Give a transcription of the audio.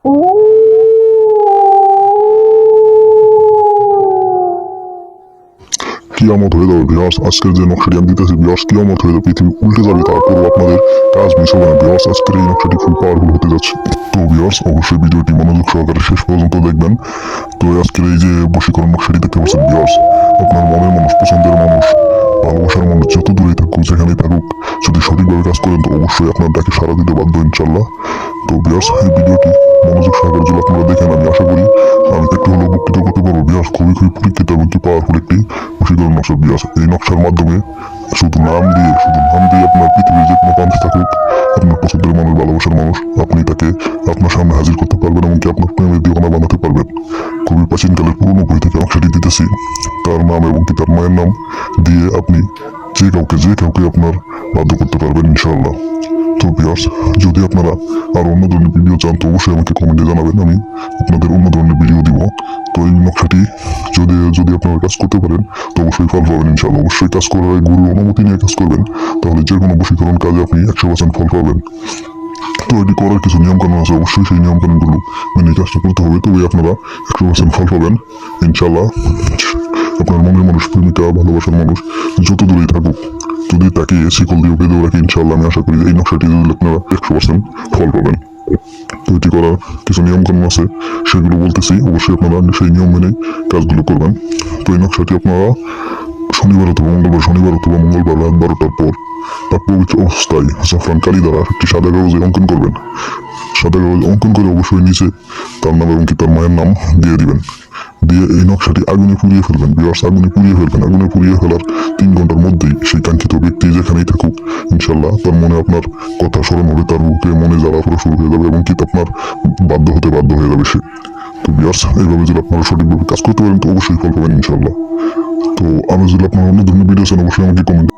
কিয়ামত হয়ে যাবে বিয়াস আজকের যে নকশাটি আমি দিতেছি বিয়াস কিয়ামত হয়ে যাবে পৃথিবী উল্টে যাবে, তারপরও আপনাদের কাজ মিস হবে না। বিয়াস আজকের এই নকশাটি খুব পাওয়ারফুল হতে যাচ্ছে। তো বিয়াস অবশ্যই ভিডিওটি মনোযোগ সহকারে শেষ পর্যন্ত দেখবেন। তো আজকের এই যে বশীকরণ নকশাটি দেখতে পাচ্ছেন বিয়াস আপনার মনের মানুষ, পছন্দের মানুষ, ভালোবাসার মানুষ যত দূরেই থাকুক, যেখানেই থাকুক, যদি সঠিকভাবে কাজ করেন, তো অবশ্যই আপনার ডাকে সারা দিতে বাধ্য ইনশাল্লাহ তো বিয়াস এই ভিডিওটি মনোযোগ সহকারে যদি আপনারা দেখেন, আমি আশা করি আমি একটু হলেও উপকৃত করতে পারব। বিয়াস, খুবই খুবই পরীক্ষিত এবং কি পাওয়ারফুল একটি বশীকরণ নকশা বিয়াস। এই নকশার মাধ্যমে শুধু নাম দিয়ে, শুধু নাম দিয়ে আপনার পৃথিবীর যে কোনো প্রান্তে থাকুক, আপনার পছন্দের মানুষ, ভালোবাসার মানুষ, আপনি তাকে আপনার সামনে হাজির করতে পারবেন এমনকি আপনার প্রেমের দিওয়ানা বানাতে পারবেন। খুবই প্রাচীনকালের পুরনো বই থেকে নকশাটি দিতেছি। তার নাম এবং কি তার মায়ের নাম দিয়ে আপনি যে কাউকে যে কাউকে আপনার বাধ্য করতে পারবেন, ইনশাআল্লাহ। তো যদি আপনারা আর অন্য ধরনের ভিডিও চান, তো অবশ্যই আমাকে কমেন্টে জানাবেন। আমি আপনাদের অন্য ধরনের ভিডিও দিব। তো এই নকশাটি যদি যদি আপনারা কাজ করতে পারেন, তো অবশ্যই ফল পাবেন ইনশাআল্লাহ। অবশ্যই কাজ করার গুরুর অনুমতি নিয়ে কাজ করবেন। তাহলে যে কোনো বশীকরণ কাজে আপনি একশো পার্সেন্ট ফল পাবেন। তো এটি করার কিছু নিয়মকানুন আছে। অবশ্যই সেই নিয়মকানুনগুলো মেনে কাজটা করতে হবে। তবে আপনারা একশো পার্সেন্ট ফল পাবেন। ইনশাল্লাহ আপনার মনের মানুষ, প্রেমিকা, ভালোবাসার মানুষ যত দূরেই থাকুক যদি তাকে শিকল দিয়ে বেঁধে রাখে ইনশাল্লাহ আমি আশা করি এই নকশাটি যদি আপনারা একশো পার্সেন্ট ফল পাবেন। এটি করার কিছু নিয়মকানুন আছে, সেগুলো বলতেছি। অবশ্যই আপনারা সেই নিয়ম মেনে কাজগুলো করবেন। তো এই নকশাটি আপনারা শনিবার অথবা মঙ্গলবার শনিবার অথবা মঙ্গলবার রাত বারোটার পর তার পবিত্র অবস্থায় জাফরান কালি দ্বারা একটি সাদা কাগজে অঙ্কন করবেন। সাদা কাগজ অঙ্কন করে অবশ্যই নিচে তার নাম এবং কি তার মায়ের নাম দিয়ে দিবেন। দিয়ে এই নকশাটি আগুনে পুড়িয়ে ফেলবেন। বিয়ার্স আগুনে পুড়িয়ে ফেলবেন। আগুনে পুড়িয়ে ফেলার তিন ঘণ্টার মধ্যেই সেই কাঙ্ক্ষিত ব্যক্তি যেখানেই থাকুক ইনশাল্লাহ তার মনে আপনার কথা স্মরণ হবে, তার বুকে মনে জ্বালা পড়া শুরু হয়ে যাবে এবং কি আপনার বাধ্য হতে বাধ্য হয়ে যাবে সে। তো বিয়ার্স এইভাবে যদি আপনারা সঠিকভাবে কাজ করতে পারেন, তো অবশ্যই ফল পাবেন ইনশাল্লাহ তো আমি যদি আপনার অন্য ধরনের ভিডিও চান অবশ্যই আমাকে কমেন্ট